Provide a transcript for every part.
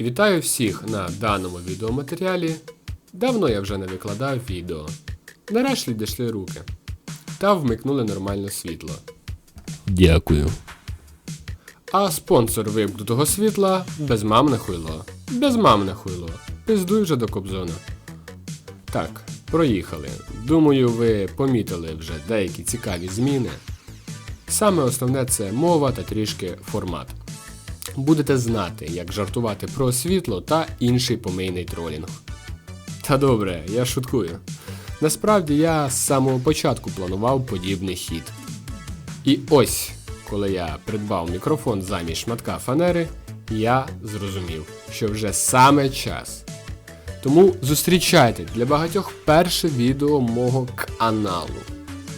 Вітаю всіх на даному відеоматеріалі. Давно я вже не викладав відео. Нарешті дійшли руки. Та вмикнули нормальне світло. Дякую. А спонсор вимкнутого світла безмамне хуйло. Безмамне хуйло. Пиздуй вже до Кобзона. Так, проїхали. Думаю, ви помітили вже деякі цікаві зміни. Саме основне це мова та трішки формат. Будете знати, як жартувати про світло та інший помийний тролінг. Та добре, я шуткую. Насправді я з самого початку планував подібний хід. І ось, коли я придбав мікрофон замість шматка фанери, я зрозумів, що вже саме час. Тому зустрічайте для багатьох перше відео мого каналу.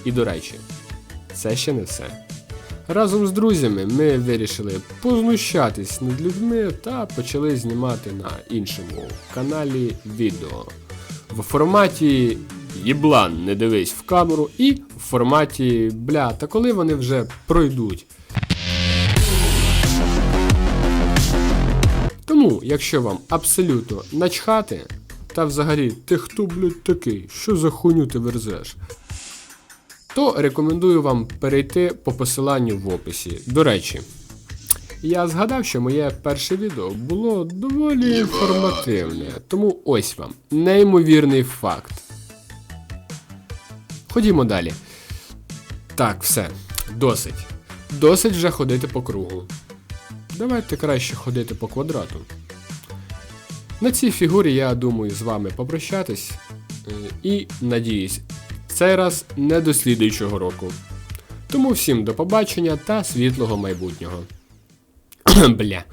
І до речі, це ще не все. Разом з друзями ми вирішили познущатись над людьми та почали знімати на іншому каналі відео. В форматі Єблан, не дивись в камеру, і в форматі бля, та коли вони вже пройдуть. Тому, якщо вам абсолютно начхати, та взагалі ти хто, блядь, такий, що за хуйню ти верзеш, то рекомендую вам перейти по посиланню в описі. До речі, я згадав, що моє перше відео було доволі інформативне, тому ось вам неймовірний факт. Ходімо далі. Так, все, досить. Досить вже ходити по кругу. Давайте краще ходити по квадрату. На цій фігурі я думаю з вами попрощатись е, і надіюсь, цей раз не до слідуючого року. Тому всім до побачення та світлого майбутнього. Бля.